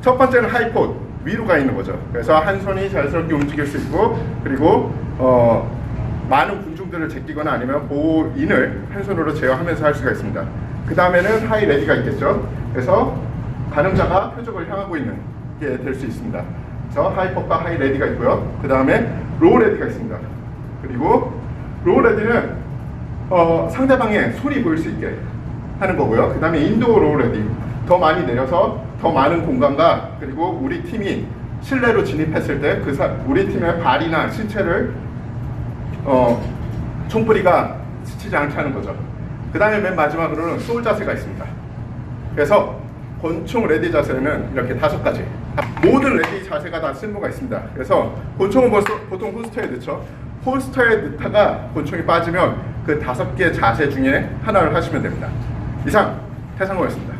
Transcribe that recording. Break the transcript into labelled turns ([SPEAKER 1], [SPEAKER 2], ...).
[SPEAKER 1] 첫 번째는 하이폿 위로 가 있는 거죠. 그래서 한 손이 자연스럽게 움직일 수 있고 그리고 어, 많은 군중들을 제끼거나 아니면 보호인을 한 손으로 제어하면서 할 수가 있습니다. 그 다음에는 하이 레디가 있겠죠. 그래서 가늠자가 표적을 향하고 있는 게 될 수 있습니다. 그래서 하이퍼과 하이 레디가 있고요. 그 다음에 로우 레디가 있습니다. 그리고 로우 레디는 어, 상대방의 손이 보일 수 있게 하는 거고요. 그 다음에 인도 로우 레디 더 많이 내려서 더 많은 공간과 그리고 우리 팀이 실내로 진입했을 때 그 우리 팀의 발이나 신체를 어, 총뿌리가 스치지 않게 하는 거죠. 그 다음에 맨 마지막으로는 소울 자세가 있습니다. 그래서 권총 레디 자세는 이렇게 다섯 가지. 모든 레디 자세가 다 쓸모가 있습니다. 그래서 권총은 보통 홀스터에 넣죠. 홀스터에 넣다가 권총이 빠지면 그 다섯 개 자세 중에 하나를 하시면 됩니다. 이상 태상호였습니다.